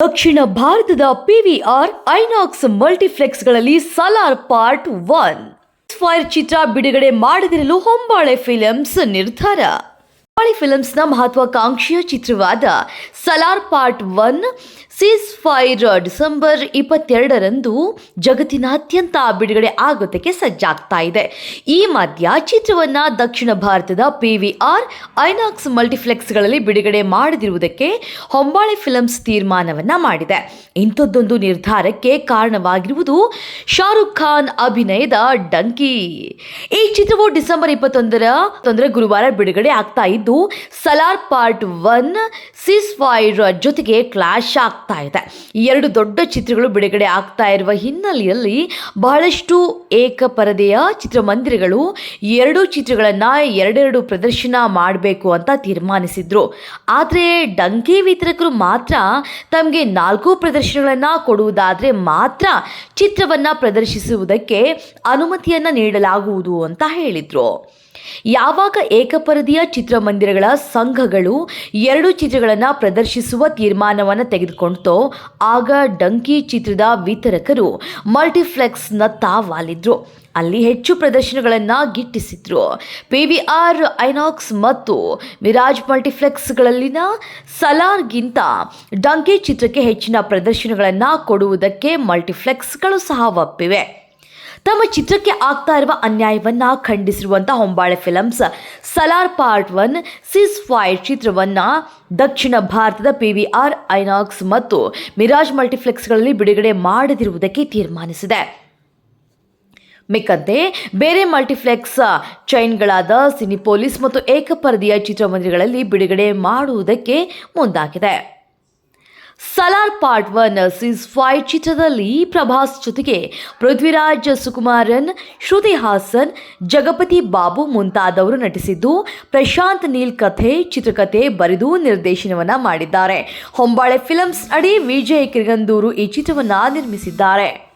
ದಕ್ಷಿಣ ಭಾರತದ ಪಿವಿಆರ್ ಐನಾಕ್ಸ್ ಮಲ್ಟಿಫ್ಲೆಕ್ಸ್ಗಳಲ್ಲಿ Salaar part one fire ಚಿತ್ರ ಬಿಡುಗಡೆ ಮಾಡದಿರಲು ಹೊಂಬಾಳೆ ಫಿಲಮ್ಸ್ ನಿರ್ಧಾರ. ಹೊಂಬಾಳೆ ಫಿಲಮ್ಸ್ನ ಮಹತ್ವಾಕಾಂಕ್ಷೆಯ ಚಿತ್ರವಾದ Salaar part one ceasefire December ಇಪ್ಪತ್ತೆರಡರಂದು ಜಗತ್ತಿನಾದ್ಯಂತ ಬಿಡುಗಡೆ ಆಗೋದಕ್ಕೆ ಸಜ್ಜಾಗ್ತಾ ಇದೆ. ಈ ಮಧ್ಯ ಚಿತ್ರವನ್ನ ದಕ್ಷಿಣ ಭಾರತದ ಪಿ ವಿ ಆರ್ ಐನಾಕ್ಸ್ ಮಲ್ಟಿಫ್ಲೆಕ್ಸ್ಗಳಲ್ಲಿ ಬಿಡುಗಡೆ ಮಾಡದಿರುವುದಕ್ಕೆ ಹೊಂಬಾಳೆ ಫಿಲಮ್ಸ್ ತೀರ್ಮಾನವನ್ನ ಮಾಡಿದೆ. ಇಂಥದ್ದೊಂದು ನಿರ್ಧಾರಕ್ಕೆ ಕಾರಣವಾಗಿರುವುದು ಶಾರುಖ್ ಖಾನ್ ಅಭಿನಯದ ಡಂಕಿ. ಈ ಚಿತ್ರವು ಡಿಸೆಂಬರ್ ಇಪ್ಪತ್ತೊಂದರ, ತೊಂದರೆ ಗುರುವಾರ ಬಿಡುಗಡೆ ಆಗ್ತಾ ಇದ್ದು Salaar part one ceasefire ಜೊತೆಗೆ ಕ್ಲಾಶ್ ಆಗ್ತಾ ಇದೆ. ಎರಡು ದೊಡ್ಡ ಚಿತ್ರಗಳು ಬಿಡುಗಡೆ ಆಗ್ತಾ ಇರುವ ಹಿನ್ನೆಲೆಯಲ್ಲಿ ಬಹಳಷ್ಟು ಏಕಪರದೆಯ ಚಿತ್ರಮಂದಿರಗಳು ಎರಡೂ ಚಿತ್ರಗಳನ್ನು ಎರಡೆರಡು ಪ್ರದರ್ಶನ ಮಾಡಬೇಕು ಅಂತ ತೀರ್ಮಾನಿಸಿದ್ರು. ಆದರೆ ಡಂಕಿ ವಿತರಕರು ಮಾತ್ರ ತಮಗೆ ನಾಲ್ಕು ಪ್ರದರ್ಶನಗಳನ್ನು ಕೊಡುವುದಾದರೆ ಮಾತ್ರ ಚಿತ್ರವನ್ನು ಪ್ರದರ್ಶಿಸುವುದಕ್ಕೆ ಅನುಮತಿಯನ್ನು ನೀಡಲಾಗುವುದು ಅಂತ ಹೇಳಿದರು. ಯಾವಾಗ ಏಕಪರದಿಯ ಚಿತ್ರಮಂದಿರಗಳ ಸಂಘಗಳು ಎರಡು ಚಿತ್ರಗಳನ್ನು ಪ್ರದರ್ಶಿಸುವ ತೀರ್ಮಾನವನ್ನು ತೆಗೆದುಕೊಂಡ್ತೋ ಆಗ ಡಂಕಿ ಚಿತ್ರದ ವಿತರಕರು ಮಲ್ಟಿಫ್ಲೆಕ್ಸ್ನತ್ತ ವಾಲಿದ್ರು ಅಲ್ಲಿ ಹೆಚ್ಚು ಪ್ರದರ್ಶನಗಳನ್ನು ಗಿಟ್ಟಿಸಿದ್ರು. ಪಿ ವಿ ಆರ್, ಐನಾಕ್ಸ್ ಮತ್ತು ಮಿರಾಜ್ ಮಲ್ಟಿಫ್ಲೆಕ್ಸ್ಗಳಲ್ಲಿನ ಸಲಾರ್ಗಿಂತ ಡಂಕಿ ಚಿತ್ರಕ್ಕೆ ಹೆಚ್ಚಿನ ಪ್ರದರ್ಶನಗಳನ್ನು ಕೊಡುವುದಕ್ಕೆ ಮಲ್ಟಿಫ್ಲೆಕ್ಸ್ಗಳು ಸಹ ಒಪ್ಪಿವೆ. ತಮ್ಮ ಚಿತ್ರಕ್ಕೆ ಆಗ್ತಾ ಇರುವ ಅನ್ಯಾಯವನ್ನ ಖಂಡಿಸಿರುವಂಥ Hombale films. Salaar part one, ceasefire ಚಿತ್ರವನ್ನ ದಕ್ಷಿಣ ಭಾರತದ ಪಿ ವಿ ಆರ್ ಐನಾಕ್ಸ್ ಮತ್ತು ಮಿರಾಜ್ ಮಲ್ಟಿಪ್ಲೆಕ್ಸ್ಗಳಲ್ಲಿ ಬಿಡುಗಡೆ ಮಾಡದಿರುವುದಕ್ಕೆ ತೀರ್ಮಾನಿಸಿದೆ. ಮಿಕ್ಕಂತೆ, ಬೇರೆ ಮಲ್ಟಿಫ್ಲೆಕ್ಸ್ ಚೈನ್ಗಳಾದ ಸಿನಿಪೋಲಿಸ್ ಮತ್ತು ಏಕಪರದಿಯ ಚಿತ್ರಮಂದಿರಗಳಲ್ಲಿ ಬಿಡುಗಡೆ ಮಾಡುವುದಕ್ಕೆ ಮುಂದಾಗಿದೆ. Salaar part one ceasefire ಚಿತ್ರದಲ್ಲಿ ಪ್ರಭಾಸ್ ಜೊತೆಗೆ ಪೃಥ್ವಿರಾಜ್ ಸುಕುಮಾರನ್, ಶ್ರುತಿ ಹಾಸನ್, ಜಗಪತಿ ಬಾಬು ಮುಂತಾದವರು ನಟಿಸಿದ್ದು ಪ್ರಶಾಂತ್ ನೀಲ್ ಕಥೆ, ಚಿತ್ರಕಥೆ ಬರೆದು ನಿರ್ದೇಶನವನ್ನ ಮಾಡಿದ್ದಾರೆ. ಹೊಂಬಾಳೆ ಫಿಲಮ್ಸ್ ಅಡಿ ವಿಜಯ್ ಕಿರಗಂದೂರು ಈ ಚಿತ್ರವನ್ನ ನಿರ್ಮಿಸಿದ್ದಾರೆ.